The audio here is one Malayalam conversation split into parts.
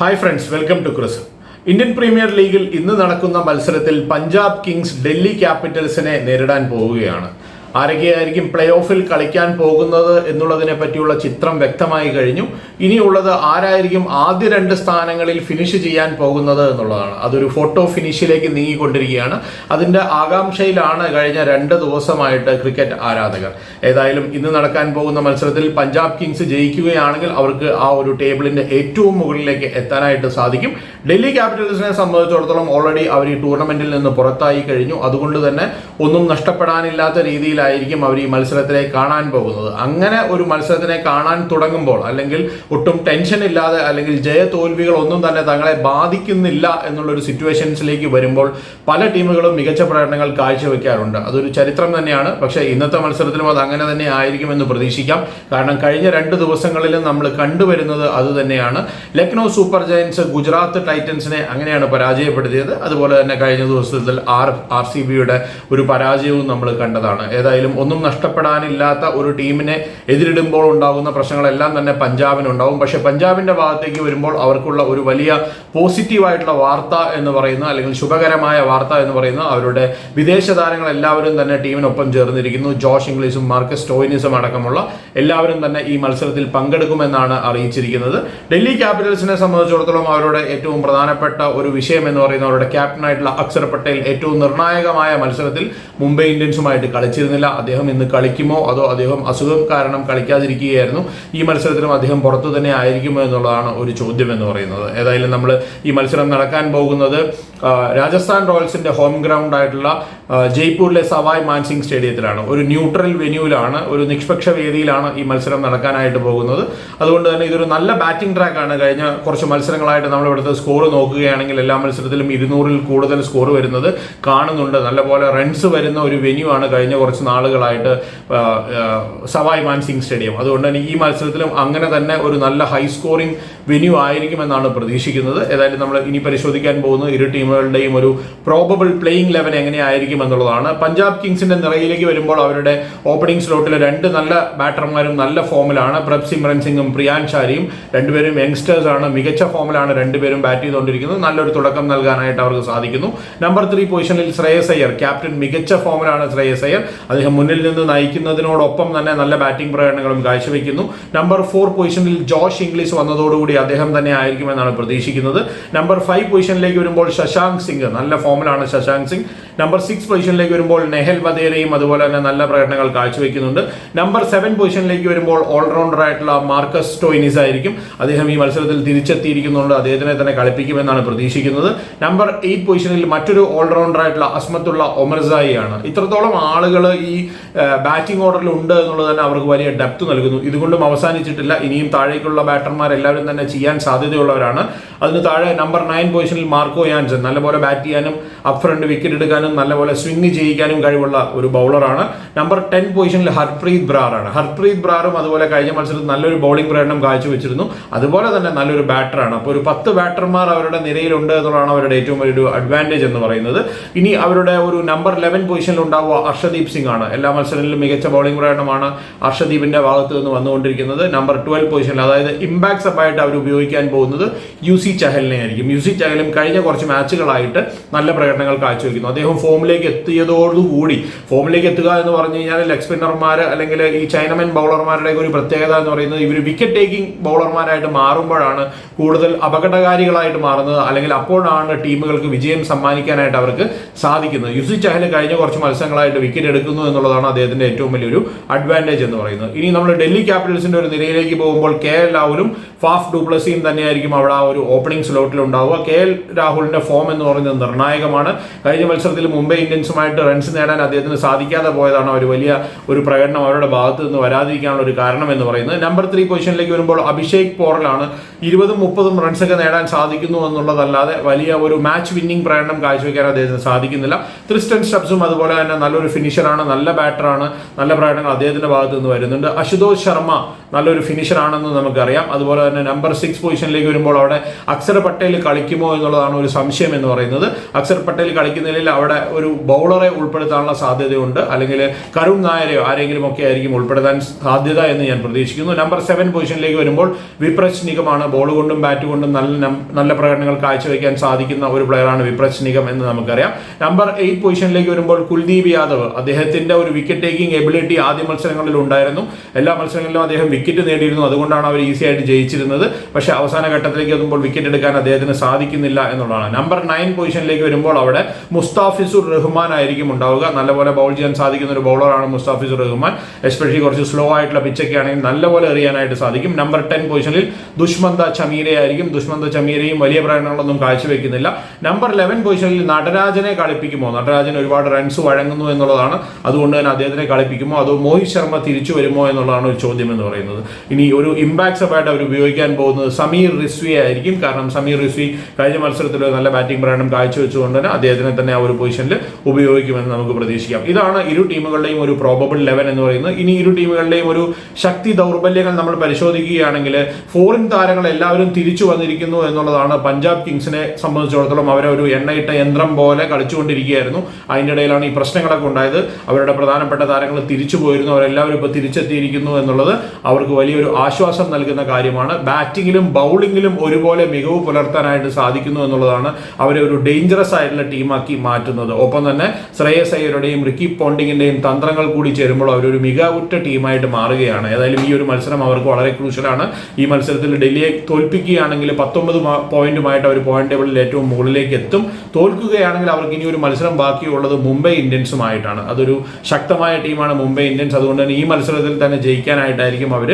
Hi friends welcome to Chris Indian Premier ലീഗിൽ ഇന്ന് നടക്കുന്ന മത്സരത്തിൽ പഞ്ചാബ് കിങ്സ് ഡൽഹി ക്യാപിറ്റൽസിനെ നേരിടാൻ പോവുകയാണ്. ആരൊക്കെയായിരിക്കും പ്ലേ ഓഫിൽ കളിക്കാൻ പോകുന്നത് എന്നുള്ളതിനെ പറ്റിയുള്ള ചിത്രം വ്യക്തമായി കഴിഞ്ഞു. ഇനിയുള്ളത് ആരായിരിക്കും ആദ്യ രണ്ട് സ്ഥാനങ്ങളിൽ ഫിനിഷ് ചെയ്യാൻ പോകുന്നത് എന്നുള്ളതാണ്. അതൊരു ഫോട്ടോ ഫിനിഷിലേക്ക് നീങ്ങിക്കൊണ്ടിരിക്കുകയാണ്. അതിന്റെ ആകാംക്ഷയിലാണ് കഴിഞ്ഞ രണ്ട് ദിവസമായിട്ട് ക്രിക്കറ്റ് ആരാധകർ. ഏതായാലും ഇന്ന് നടക്കാൻ പോകുന്ന മത്സരത്തിൽ പഞ്ചാബ് കിങ്സ് ജയിക്കുകയാണെങ്കിൽ അവർക്ക് ആ ഒരു ടേബിളിന്റെ ഏറ്റവും മുകളിലേക്ക് എത്താനായിട്ട് സാധിക്കും. ഡൽഹി ക്യാപിറ്റൽസിനെ സംബന്ധിച്ചിടത്തോളം ഓൾറെഡി അവർ ഈ ടൂർണമെന്റിൽ നിന്ന് പുറത്തായി കഴിഞ്ഞു. അതുകൊണ്ട് തന്നെ ഒന്നും നഷ്ടപ്പെടാനില്ലാത്ത രീതിയിലായിരിക്കും അവർ ഈ മത്സരത്തിനെ കാണാൻ പോകുന്നത്. അങ്ങനെ ഒരു മത്സരത്തിനെ കാണാൻ തുടങ്ങുമ്പോൾ അല്ലെങ്കിൽ ഒട്ടും ടെൻഷൻ ഇല്ലാതെ അല്ലെങ്കിൽ ജയ തോൽവികൾ ഒന്നും തന്നെ തങ്ങളെ ബാധിക്കുന്നില്ല എന്നുള്ളൊരു സിറ്റുവേഷൻസിലേക്ക് വരുമ്പോൾ പല ടീമുകളും മികച്ച പ്രകടനങ്ങൾ കാഴ്ചവെക്കാറുണ്ട്. അതൊരു ചരിത്രം തന്നെയാണ്. പക്ഷേ ഇന്നത്തെ മത്സരത്തിലും അത് അങ്ങനെ തന്നെ ആയിരിക്കുമെന്ന് പ്രതീക്ഷിക്കാം. കാരണം കഴിഞ്ഞ രണ്ട് ദിവസങ്ങളിലും നമ്മൾ കണ്ടുവരുന്നത് അത് തന്നെയാണ്. ലക്നൗ സൂപ്പർ ജയൻസ് ഗുജറാത്ത് ടൈറ്റൻസിനെ അങ്ങനെയാണ് പരാജയപ്പെടുത്തിയത്. അതുപോലെ തന്നെ കഴിഞ്ഞ ദിവസത്തിൽ ആർ ആർ സി ബിയുടെ ഒരു പരാജയവും നമ്മൾ കണ്ടതാണ്. ഏതായാലും ഒന്നും നഷ്ടപ്പെടാനില്ലാത്ത ഒരു ടീമിനെ എതിരിടുമ്പോൾ ഉണ്ടാകുന്ന പ്രശ്നങ്ങളെല്ലാം തന്നെ പഞ്ചാബിനുണ്ടാവും. പക്ഷെ പഞ്ചാബിന്റെ ഭാഗത്തേക്ക് വരുമ്പോൾ അവർക്കുള്ള ഒരു വലിയ പോസിറ്റീവായിട്ടുള്ള വാർത്ത എന്ന് പറയുന്ന അല്ലെങ്കിൽ ശുഭകരമായ വാർത്ത എന്ന് പറയുന്ന അവരുടെ വിദേശ താരങ്ങൾ എല്ലാവരും തന്നെ ടീമിനൊപ്പം ചേർന്നിരിക്കുന്നു. ജോഷ് ഇംഗ്ലീഷും മാർക്കസ് ടോയിനിസും അടക്കമുള്ള എല്ലാവരും തന്നെ ഈ മത്സരത്തിൽ പങ്കെടുക്കുമെന്നാണ് അറിയിച്ചിരിക്കുന്നത്. ഡൽഹി ക്യാപിറ്റൽസിനെ സംബന്ധിച്ചിടത്തോളം അവരുടെ ഏറ്റവും പ്രധാനപ്പെട്ട ഒരു വിഷയം എന്ന് പറയുന്നത് അവരുടെ ക്യാപ്റ്റനായിട്ടുള്ള അക്ഷർ പട്ടേൽ ഏറ്റവും നിർണായകമായ മത്സരത്തിൽ മുംബൈ ഇന്ത്യൻസുമായിട്ട് കളിച്ചിരുന്നില്ല. അദ്ദേഹം ഇന്ന് കളിക്കുമോ അതോ അദ്ദേഹം അസുഖം കാരണം കളിക്കാതിരിക്കുകയായിരുന്നു? ഈ മത്സരത്തിലും അദ്ദേഹം പുറത്തു തന്നെ ആയിരിക്കുമോ എന്നുള്ളതാണ് ഒരു ചോദ്യം എന്ന് പറയുന്നത്. ഏതായാലും നമ്മൾ ഈ മത്സരം നടക്കാൻ പോകുന്നത് രാജസ്ഥാൻ റോയൽസിന്റെ ഹോം ഗ്രൗണ്ട് ആയിട്ടുള്ള ജയ്പൂരിലെ സവായ് മാൻസിംഗ് സ്റ്റേഡിയത്തിലാണ്. ഒരു ന്യൂട്രൽ വെന്യൂവിലാണ് ഒരു നിഷ്പക്ഷ വേദിയിലാണ് ഈ മത്സരം നടക്കാനായിട്ട് പോകുന്നത്. അതുകൊണ്ട് തന്നെ ഇതൊരു നല്ല ബാറ്റിംഗ് ട്രാക്കാണ്. കഴിഞ്ഞ കുറച്ച് മത്സരങ്ങളായിട്ട് നമ്മൾ ഇവിടുത്തെ സ്കോർ നോക്കുകയാണെങ്കിൽ എല്ലാ മത്സരത്തിലും ഇരുന്നൂറിൽ കൂടുതൽ സ്കോർ വരുന്നത് കാണുന്നുണ്ട്. നല്ലപോലെ റൺസ് വരുന്ന ഒരു വെന്യൂ ആണ് കഴിഞ്ഞ കുറച്ച് നാളുകളായിട്ട് സവായ് മാൻസിംഗ് സ്റ്റേഡിയം. അതുകൊണ്ട് തന്നെ ഈ മത്സരത്തിലും അങ്ങനെ തന്നെ ഒരു നല്ല ഹൈ സ്കോറിംഗ് വെന്യൂ ആയിരിക്കുമെന്നാണ് പ്രതീക്ഷിക്കുന്നത്. ഏതായാലും നമ്മൾ ഇനി പരിശോധിക്കാൻ പോകുന്ന ഇരു ടീമുകളുടെയും ഒരു പ്രോബബിൾ പ്ലേയിങ് ലെവൻ എങ്ങനെയായിരിക്കും എന്നുള്ളതാണ്. പഞ്ചാബ് കിങ്സിന്റെ നിറയിലേക്ക് വരുമ്പോൾ അവരുടെ ഓപ്പണിംഗ് സ്ലോട്ടിൽ രണ്ട് നല്ല ബാറ്റർമാരും നല്ല ഫോമിലാണ് പ്രഭ് സിമ്രൻ സിംഗും പ്രിയാൻ ഷാരിയും രണ്ടുപേരും ആണ്. മികച്ച ഫോമിലാണ് രണ്ടുപേരും ബാറ്റ് ചെയ്തുകൊണ്ടിരിക്കുന്നത്. നല്ലൊരു തുടക്കം നൽകാനായിട്ട് അവർക്ക് സാധിക്കുന്നു. നമ്പർ ത്രീ പൊസിഷനിൽ ശ്രേയസ് അയ്യർ. ക്യാപ്റ്റൻ മികച്ച ഫോമിലാണ് ശ്രേയസ് അയ്യർ. അദ്ദേഹം മുന്നിൽ നിന്ന് നയിക്കുന്നതിനോടൊപ്പം തന്നെ നല്ല ബാറ്റിംഗ് പ്രകടനങ്ങളും കാഴ്ചവെക്കുന്നു. നമ്പർ ഫോർ പൊസിഷനിൽ ജോഷ് ഇംഗ്ലീഷ് വന്നതോടുകൂടി അദ്ദേഹം തന്നെ ആയിരിക്കുമെന്നാണ് പ്രതീക്ഷിക്കുന്നത്. നമ്പർ ഫൈവ് പൊസിഷനിലേക്ക് വരുമ്പോൾ ശശാങ്ക് സിംഗ്. നല്ല ഫോമിലാണ് ശശാങ്ക് സിംഗ്. നമ്പർ സിക്സ് പൊസിഷനിലേക്ക് വരുമ്പോൾ നെഹൽ വധേരയും അതുപോലെ തന്നെ നല്ല പ്രകടനങ്ങൾ കാഴ്ചവെക്കുന്നുണ്ട്. നമ്പർ സെവൻ പൊസിഷനിലേക്ക് വരുമ്പോൾ ഓൾറൗണ്ടർ ആയിട്ടുള്ള മാർക്കസ് സ്റ്റോയിനിസ് ആയിരിക്കും. അദ്ദേഹം ഈ മത്സരത്തിൽ തിരിച്ചെത്തിയിരിക്കുന്നുണ്ട്. അദ്ദേഹത്തിനെ തന്നെ കളിപ്പിക്കുമെന്നാണ് പ്രതീക്ഷിക്കുന്നത്. നമ്പർ എയ്റ്റ് പൊസിഷനിൽ മറ്റൊരു ഓൾറൗണ്ടർ ആയിട്ടുള്ള അസ്മത്തുള്ള ഒമർസായി ആണ് ഇത്രത്തോളം ആളുകൾ ഈ ബാറ്റിംഗ് ഓർഡറിൽ ഉണ്ട് എന്നുള്ളത് തന്നെ അവർക്ക് വലിയ ഡെപ്ത് നൽകുന്നു. ഇതുകൊണ്ടും അവസാനിച്ചിട്ടില്ല. ഇനിയും താഴേക്കുള്ള ബാറ്റർമാർ എല്ലാവരും തന്നെ ചെയ്യാൻ സാധ്യതയുള്ളവരാണ്. അതിന് താഴെ നമ്പർ നയൻ പൊസിഷനിൽ മാർക്കോ യാൻസൺ. നല്ലപോലെ ബാറ്റ് ചെയ്യാനും അപ് ഫ്രണ്ട് വിക്കറ്റ് എടുക്കാനും നല്ലപോലെ സ്വിംഗ് ചെയ്യിക്കാനും കഴിവുള്ള ഒരു ബൗളറാണ് നമ്പർ ടെൻ പൊസിഷനിൽ ഹർപ്രീത് ബ്രാറാണ് ഹർപ്രീത് ബ്രാറും അതുപോലെ കഴിഞ്ഞ മത്സരത്തിൽ നല്ലൊരു ബൗളിംഗ് പ്രകടനം കാഴ്ചവെച്ചിരുന്നു. അതുപോലെ തന്നെ നല്ലൊരു ബാറ്ററാണ് അപ്പോൾ ഒരു പത്ത് ബാറ്റർമാർ അവരുടെ നിരയിലുണ്ട് എന്നുള്ളതാണ് അവരുടെ ഏറ്റവും വലിയൊരു അഡ്വാന്റേജ് എന്ന് പറയുന്നത്. ഇനി അവരുടെ ഒരു നമ്പർ ലെവൻ പൊസിഷനിൽ ഉണ്ടാവുക അർഷദീപ് സിംഗ് ആണ്. എല്ലാ മത്സരങ്ങളിലും മികച്ച ബൗളിംഗ് പ്രകടനമാണ് അർഷദീപിന്റെ ഭാഗത്ത് നിന്ന് വന്നുകൊണ്ടിരിക്കുന്നത് നമ്പർ ട്വൽവ് പൊസിഷനിൽ അതായത് ഇമ്പാക്ട് അപ്പായിട്ട് അവർ ഉപയോഗിക്കാൻ പോകുന്നത് യു സി ചഹലിനെ ആയിരിക്കും യു സി ചഹലും കഴിഞ്ഞ കുറച്ച് മാച്ചുകളായിട്ട് നല്ല പ്രകടനങ്ങൾ കാഴ്ചവെക്കുന്നു. അദ്ദേഹം ഫോമിലേക്ക് എത്തിയതോടുകൂടി ഫോമിലേക്ക് എത്തുക എന്ന് പറഞ്ഞു കഴിഞ്ഞാൽ ലെഗ് സ്പിന്നർമാർ അല്ലെങ്കിൽ ഈ ചൈനമൻ ബൗളർമാരുടെ ഒരു പ്രത്യേകത എന്ന് പറയുന്നത് ഇവർ വിക്കറ്റ് ടേക്കിംഗ് ബൗളർമാരായിട്ട് മാറുമ്പോഴാണ് കൂടുതൽ അപകടകാരികളായിട്ട് മാറുന്നത്. അല്ലെങ്കിൽ അപ്പോഴാണ് ടീമുകൾക്ക് വിജയം സമ്മാനിക്കാനായിട്ട് അവർക്ക് സാധിക്കുന്നത്. യുസി ചഹൽ കഴിഞ്ഞ കുറച്ച് മത്സരങ്ങളായിട്ട് വിക്കറ്റ് എടുക്കുന്നു എന്നുള്ളതാണ് അദ്ദേഹത്തിന്റെ ഏറ്റവും വലിയൊരു അഡ്വാന്റേജ് എന്ന് പറയുന്നത്. ഇനി നമ്മൾ ഡൽഹി ക്യാപിറ്റൽസിന്റെ ഒരു നിരയിലേക്ക് പോകുമ്പോൾ കെ എൽ രാഹുലും ഫാഫ് ഡുപ്ലസിയും തന്നെയായിരിക്കും അവിടെ ആ ഒരു ഓപ്പണിംഗ് സ്ലോട്ടിൽ ഉണ്ടാവുക കെ എൽ രാഹുലിന്റെ ഫോം എന്ന് പറയുന്നത് നിർണായകമാണ്. കഴിഞ്ഞ മത്സരത്തിൽ മുംബൈ ഇന്ത്യൻസുമായിട്ട് റൺസ് നേടാൻ അദ്ദേഹത്തിന് സാധിക്കാതെ പോയതാണ് ഒരു വലിയ ഒരു പ്രകടനം അവരുടെ ഭാഗത്ത് നിന്ന് വരാതിരിക്കാനുള്ള ഒരു കാരണം എന്ന് പറയുന്നത്. നമ്പർ ത്രീ പൊസിഷനിലേക്ക് വരുമ്പോൾ അഭിഷേക് പോറലാണ്. ഇരുപതും മുപ്പതും റൺസ് ഒക്കെ നേടാൻ സാധിക്കുന്നു എന്നുള്ളതല്ലാതെ വലിയ ഒരു മാച്ച് വിന്നിംഗ് പ്രകടനം കാഴ്ചവെക്കാൻ അദ്ദേഹത്തിന് സാധിക്കുന്നില്ല. ക്രിസ്റ്റൻ സ്റ്റബ്സും അതുപോലെ തന്നെ നല്ലൊരു ഫിനിഷറാണ് നല്ല ബാറ്ററാണ് നല്ല പ്രകടനങ്ങൾ അദ്ദേഹത്തിന്റെ ഭാഗത്ത് നിന്ന് വരുന്നുണ്ട്. അശുതോഷ് ശർമ്മ നല്ലൊരു ഫിനിഷറാണെന്ന് നമുക്കറിയാം. അതുപോലെ തന്നെ നമ്പർ സിക്സ് പൊസിഷനിലേക്ക് വരുമ്പോൾ അവിടെ അക്ഷർ പട്ടേൽ കളിക്കുമോ എന്നുള്ളതാണ് ഒരു സംശയം എന്ന് പറയുന്നത്. അക്ഷർ പട്ടേൽ കളിക്കുന്നതിൽ അവിടെ ഒരു ബൗളറെ ഉൾപ്പെടുത്താനുള്ള സാധ്യതയുണ്ട്. അല്ലെങ്കിൽ കരുൺ നായരെയോ ആരെങ്കിലും ഒക്കെ ആയിരിക്കും ഉൾപ്പെടുത്താൻ സാധ്യത എന്ന് ഞാൻ പ്രതീക്ഷിക്കുന്നു. നമ്പർ സെവൻ പൊസിഷനിലേക്ക് വരുമ്പോൾ വിപ്രജ് നിഗമാണ് ബോൾ കൊണ്ടും ബാറ്റ് കൊണ്ടും നല്ല നല്ല പ്രകടനങ്ങൾ കാഴ്ചവെക്കാൻ സാധിക്കുന്ന ഒരു പ്ലെയറാണ് വിപ്രജ് നിഗം എന്ന് നമുക്കറിയാം. നമ്പർ എയ്റ്റ് പൊസിഷനിലേക്ക് വരുമ്പോൾ കുൽദീപ് യാദവ് അദ്ദേഹത്തിന്റെ ഒരു വിക്കറ്റ് ടേക്കിംഗ് എബിലിറ്റി ആദ്യ മത്സരങ്ങളിൽ ഉണ്ടായിരുന്നു. എല്ലാ മത്സരങ്ങളിലും അദ്ദേഹം വിക്കറ്റ് നേടിയിരുന്നു. അതുകൊണ്ടാണ് അവർ ഈസി ആയിട്ട് ജയിച്ചിരുന്നത്. പക്ഷേ അവസാന ഘട്ടത്തിലേക്ക് എത്തുമ്പോൾ വിക്കറ്റ് എടുക്കാൻ അദ്ദേഹത്തിന് സാധിക്കുന്നില്ല എന്നുള്ളതാണ്. നമ്പർ നയൻ പൊസിഷനിലേക്ക് വരുമ്പോൾ അവിടെ മുസ്താഫിസുർ റഹ്മാൻ ആയിരിക്കും ഉണ്ടാവുക. നല്ലപോലെ ബൗൾ ചെയ്യാൻ സാധിക്കുന്ന ഒരു ബൗളറാണ് മുസ്താഫിസുർ റഹ്മാൻ. എസ്പെഷ്യലി കുറച്ച് സ്ലോ ആയിട്ടുള്ള പിച്ചൊക്കെ ആണെങ്കിൽ നല്ലപോലെ എറിയാനായിട്ട് സാധിക്കും. നമ്പർ ടെൻ പൊസിഷനിൽ ദുഷ്മന്ത ചമീര ആയിരിക്കും. ദുഷ്മന്ത ചമീരയും വലിയ പ്രകടനങ്ങളൊന്നും കാഴ്ചവെക്കുന്നില്ല. നമ്പർ ലെവൻ പൊസിഷനിൽ നടരാജനെ കളിപ്പിക്കുമോ? നടരാജൻ ഒരുപാട് റൺസ് വഴങ്ങുന്നു എന്നുള്ളതാണ്. അതുകൊണ്ട് തന്നെ അദ്ദേഹത്തിനെ കളിപ്പിക്കുമോ? അതോ മോഹിത് ശർമ്മ തിരിച്ചു വരുമോ എന്നുള്ളതാണ് ഒരു ചോദ്യം എന്ന് പറയുന്നത്. ഇനി ഒരു ഇമ്പാക്ട് സബായിട്ട് അവർ ഉപയോഗിക്കാൻ പോകുന്നത് സമീർ റിസ്വി ആയിരിക്കും. കാരണം സമീർ റിസ്വി കഴിഞ്ഞ മത്സരത്തിൽ നല്ല ബാറ്റിംഗ് പ്രകടനം കാഴ്ചവെച്ചുകൊണ്ട് തന്നെ അദ്ദേഹത്തിനെ തന്നെ ആ ഒരു പൊസിഷനിൽ ഉപയോഗിക്കുമെന്ന് നമുക്ക് പ്രതീക്ഷിക്കാം. ഇതാണ് ഇരു ടീമുകളുടെയും ഒരു പ്രോബബിൾ ലെവൻ എന്ന് പറയുന്നത്. ഇനി ഇരു ടീമുകളുടെയും ഒരു ശക്തി ദൗർബല്യങ്ങൾ നമ്മൾ പരിശോധിക്കുകയാണെങ്കിൽ ഫോറിൻ താരങ്ങൾ എല്ലാവരും തിരിച്ചു വന്നിരിക്കുന്നു എന്നുള്ളതാണ് പഞ്ചാബ് കിങ്സിനെ സംബന്ധിച്ചിടത്തോളം അവരെ ഒരു എണ്ണയിട്ട യന്ത്രം പോലെ കളിച്ചുകൊണ്ടിരിക്കുകയായിരുന്നു. അതിന്റെ ഇടയിലാണ് ഈ പ്രശ്നങ്ങളൊക്കെ ഉണ്ടായത്. അവരുടെ പ്രധാനപ്പെട്ട താരങ്ങൾ തിരിച്ചു പോയിരുന്നു. അവരെല്ലാവരും ഇപ്പോൾ തിരിച്ചെത്തിയിരിക്കുന്നു എന്നുള്ളത് അവർക്ക് വലിയൊരു ആശ്വാസം നൽകുന്ന കാര്യമാണ്. ബാറ്റിങ്ങിലും ബൗളിങ്ങിലും ഒരുപോലെ മികവ് പുലർത്താനായിട്ട് സാധിക്കുന്നു എന്നുള്ളതാണ് അവരെ ഒരു ഡേഞ്ചറസ് ആയിട്ടുള്ള ടീമാക്കി മാറ്റുന്നത്. ഒപ്പം തന്നെ ശ്രേയസ് അയ്യരുടെയും റിക്കി പോണ്ടിങ്ങിന്റെയും തന്ത്രങ്ങൾ കൂടി ചേരുമ്പോൾ അവരൊരു മികവുറ്റ ടീമായിട്ട് മാറുകയാണ്. ഏതായാലും ഈ ഒരു മത്സരം അവർക്ക് വളരെ ക്രൂഷ്യലാണ്. ഈ മത്സരത്തിൽ ഡൽഹിയെ തോൽപ്പിക്കുകയാണെങ്കിൽ പത്തൊമ്പത് പോയിന്റുമായിട്ട് അവർ പോയിന്റ് ടേബിളിൽ ഏറ്റവും മുകളിലേക്ക് എത്തും. തോൽക്കുകയാണെങ്കിൽ അവർക്ക് ഇനി ഒരു മത്സരം ബാക്കിയുള്ളത് മുംബൈ ഇന്ത്യൻസുമായിട്ടാണ്. അതൊരു ശക്തമായ ടീമാണ് മുംബൈ ഇന്ത്യൻസ്. അതുകൊണ്ട് തന്നെ ഈ മത്സരത്തിൽ തന്നെ ജയിക്കാനായിട്ടായിരിക്കും അവർ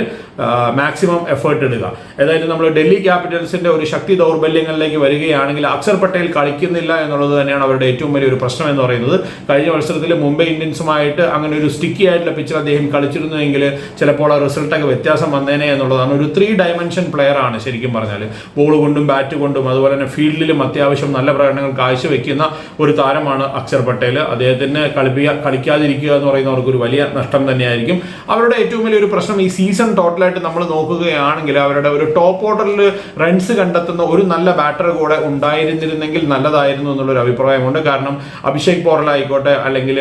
മാക്സിമം എഫേർട്ട് ഇടുക. ഏതായാലും നമ്മൾ ഡൽഹി ക്യാപിറ്റൽസിന്റെ ഒരു ശക്തി ദൗർബല്യങ്ങളിലേക്ക് വരികയാണെങ്കിൽ അക്ഷർ പട്ടേൽ കളിക്കുന്നില്ല എന്നുള്ളത് തന്നെയാണ് അവരുടെ ഏറ്റവും വലിയ ഒരു പ്രശ്നം എന്ന് പറയുന്നത്. കഴിഞ്ഞ മത്സരത്തിൽ മുംബൈ ഇന്ത്യൻസുമായിട്ട് അങ്ങനെ ഒരു സ്റ്റിക്കി ആയിട്ടുള്ള പിച്ചിൽ അദ്ദേഹം കളിച്ചിരുന്നുവെങ്കിൽ ചിലപ്പോൾ ആ റിസൾട്ടൊക്കെ വ്യത്യാസം വന്നേനെ എന്നുള്ളതാണ്. ഒരു ത്രീ ഡയമെൻഷൻ പ്ലെയർ ആണ് ശരിക്കും പറഞ്ഞാൽ. ബോൾ കൊണ്ടും ബാറ്റ് കൊണ്ടും അതുപോലെ തന്നെ ഫീൽഡിലും അത്യാവശ്യം നല്ല പ്രകടനങ്ങൾ കാഴ്ചവെക്കുന്ന ഒരു താരമാണ് അക്ഷർ പട്ടേൽ. അദ്ദേഹത്തിന് കളിപ്പിക്കുക കളിക്കാതിരിക്കുക എന്ന് പറയുന്നവർക്ക് ഒരു വലിയ നഷ്ടം തന്നെയായിരിക്കും. അവരുടെ ഏറ്റവും വലിയൊരു പ്രശ്നം ഈ സീസൺ ടോട്ടലായിട്ട് നമ്മൾ നോക്കുകയാണെങ്കിൽ അവരുടെ ഒരു ടോപ്പ് ഓർഡറിൽ റൺസ് കണ്ടെത്തുന്ന ഒരു നല്ല ബാറ്റർ കൂടെ ഉണ്ടായിരുന്നിരുന്നെങ്കിൽ നല്ലതായിരുന്നു എന്നുള്ളൊരു അഭിപ്രായമുണ്ട്. കാരണം അഭിഷേക് പോറൽ ആയിക്കോട്ടെ അല്ലെങ്കിൽ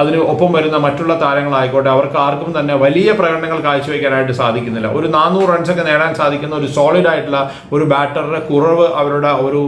അതിന് ഒപ്പം വരുന്ന മറ്റുള്ള താരങ്ങളായിക്കോട്ടെ അവർക്ക് ആർക്കും തന്നെ വലിയ പ്രകടനങ്ങൾ കാഴ്ചവെക്കാനായിട്ട് സാധിക്കുന്നില്ല. ഒരു നാനൂറ് റൺസൊക്കെ നേടാൻ സാധിക്കുന്ന ഒരു സോളിഡ് ആയിട്ടുള്ള ഒരു ബാറ്ററുടെ കുറവ് അവരുടെ ഒരു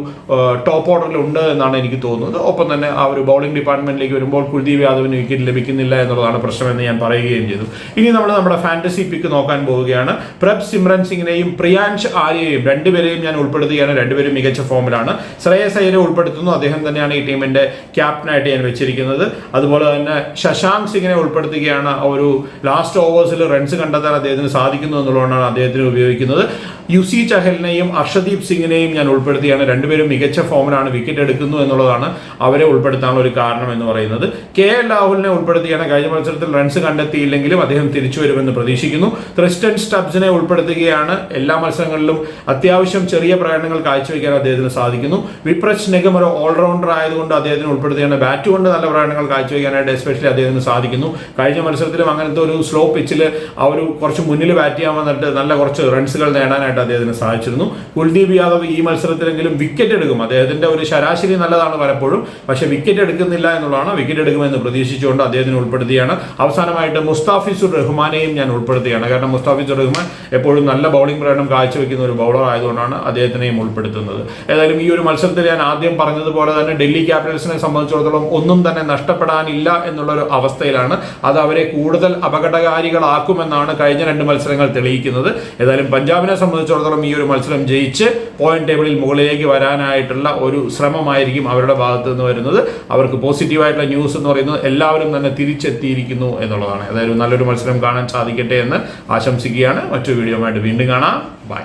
ടോപ്പ് ഓർഡറിൽ ഉണ്ട് എന്നാണ് എനിക്ക് തോന്നുന്നത്. ഒപ്പം തന്നെ ആ ഒരു ബൗളിംഗ് ഡിപ്പാർട്ട്മെന്റിലേക്ക് വരുമ്പോൾ കുൽദീപ് യാദവിന് വിക്കറ്റ് ലഭിക്കുന്നില്ല എന്നുള്ളതാണ് പ്രശ്നമെന്ന് ഞാൻ പറയുകയും ചെയ്തു. ഇനി നമ്മൾ നമ്മുടെ ഫാന്റസി പിക്ക് നോക്കാൻ പോവുകയാണ്. പ്രഭ് സിമ്രൻ സിംഗിനെയും പ്രിയാൻഷ് ആര്യയെയും രണ്ടുപേരെയും ഞാൻ ഉൾപ്പെടുത്തുകയാണ്. രണ്ടുപേരും മികച്ച ഫോമിലാണ്. ശ്രേയസ് അയ്യരെ ഉൾപ്പെടുത്തുന്നു. അദ്ദേഹം തന്നെയാണ് ഈ ടീമിന്റെ ക്യാപ്റ്റനായിട്ട് ഞാൻ വെച്ചിരിക്കുന്നത്. അതുപോലെ തന്നെ ശശാങ്ക് സിംഗിനെ ഉൾപ്പെടുത്തുകയാണ്. ഒരു ലാസ്റ്റ് ഓവേഴ്സിൽ റൺസ് കണ്ടെത്താൻ അദ്ദേഹത്തിന് സാധിക്കുന്നു എന്നുള്ളതാണ് അദ്ദേഹത്തിന് ഉപയോഗിക്കുന്നത്. യുസി ചഹലിനെയും അർഷദീപ് സിംഗിനെയും ഞാൻ ഉൾപ്പെടുത്തിയാണ് രണ്ടുപേരും മികച്ച ഫോമിലാണ് വിക്കറ്റ് എടുക്കുന്നു എന്നുള്ളതാണ് അവരെ ഉൾപ്പെടുത്താനുള്ള ഒരു കാരണം എന്ന് പറയുന്നത്. കെ എൽ രാഹുലിനെ ഉൾപ്പെടുത്തിയാണ്. കഴിഞ്ഞ മത്സരത്തിൽ റൺസ് കണ്ടെത്തിയില്ലെങ്കിലും അദ്ദേഹം തിരിച്ചു വരുമെന്ന് പ്രതീക്ഷിക്കുന്നു. ക്രിസ്റ്റൻ സ്റ്റബ്സിനെ ഉൾപ്പെടുത്തുകയാണ്. എല്ലാ മത്സരങ്ങളിലും അത്യാവശ്യം ചെറിയ പ്രകടനങ്ങൾ കാഴ്ചവെക്കാൻ അദ്ദേഹത്തിന് സാധിക്കുന്നു. വിപ്രജ് നിഗം ഒരു ഓൾറൗണ്ടർ ആയതുകൊണ്ട് അദ്ദേഹത്തിന് ഉൾപ്പെടുത്തുകയാണ് ബാറ്റ് കൊണ്ട് നല്ല പ്രകടനങ്ങൾ കാഴ്ചവെക്കാനായിട്ട് എസ്പെഷ്യലി അദ്ദേഹത്തിന് സാധിക്കുന്നു. കഴിഞ്ഞ മത്സരത്തിലും അങ്ങനത്തെ ഒരു സ്ലോ പിച്ചിൽ ആ ഒരു കുറച്ച് മുന്നിൽ ബാറ്റ് ചെയ്യാൻ വന്നിട്ട് നല്ല കുറച്ച് റൺസുകൾ നേടാനായിട്ട് അദ്ദേഹത്തിന് സാധിച്ചിരുന്നു. കുൽദീപ് യാദവ് ഈ മത്സരത്തിലെങ്കിലും വിക്കറ്റ് എടുക്കും. അദ്ദേഹത്തിന്റെ ഒരു ശരാശരി നല്ലതാണ് പലപ്പോഴും. പക്ഷേ വിക്കറ്റ് എടുക്കുന്നില്ല എന്നുള്ളതാണ് വിക്കറ്റ് എടുക്കുമെന്ന് പ്രതീക്ഷിച്ചുകൊണ്ട് അദ്ദേഹത്തിന് ഉൾപ്പെടുത്തിയാണ്. അവസാനമായിട്ട് മുസ്താഫിസുർ റഹ്മാനെയും ഞാൻ ഉൾപ്പെടുത്തുകയാണ് കാരണം മുസ്താഫിസുർ റഹ്മാൻ എപ്പോഴും നല്ല ബൗളിംഗ് പ്രകടനം കാഴ്ചവെക്കുന്ന ഒരു ബൗളർ ആയതുകൊണ്ടാണ് അദ്ദേഹത്തിനെയും ഉൾപ്പെടുത്തുന്നത് ഏതായാലും ഈ ഒരു മത്സരത്തിൽ ഞാൻ ആദ്യം പറഞ്ഞതുപോലെ തന്നെ ഡൽഹി ക്യാപിറ്റൽസിനെ സംബന്ധിച്ചിടത്തോളം ഒന്നും തന്നെ നഷ്ടപ്പെടാനില്ല എന്നുള്ള ഒരു അവസ്ഥയിലാണ്. അത് അവരെ കൂടുതൽ അപകടകാരികളാക്കുമെന്നാണ് കഴിഞ്ഞ രണ്ട് മത്സരങ്ങൾ തെളിയിക്കുന്നത്. ഏതായാലും പഞ്ചാബിനെ സംബന്ധിച്ചിടത്തോളം ഈ ഒരു മത്സരം ജയിച്ച് പോയിന്റ് ടേബിളിൽ മുകളിലേക്ക് വരാനായിട്ടുള്ള ഒരു ശ്രമമായിരിക്കും അവരുടെ ഭാഗത്ത് നിന്ന് വരുന്നത്. അവർക്ക് പോസിറ്റീവായിട്ടുള്ള ന്യൂസ് എന്ന് പറയുന്നത് എല്ലാവരും തന്നെ തിരിച്ചെത്തിയിരിക്കുന്നു എന്നുള്ളതാണ്. ഏതായാലും നല്ലൊരു മത്സരം കാണാൻ സാധിക്കട്ടെ എന്ന് ആശംസിക്കുകയാണ്. മറ്റൊരു വീഡിയോ വീണ്ടും കാണാം. ബൈ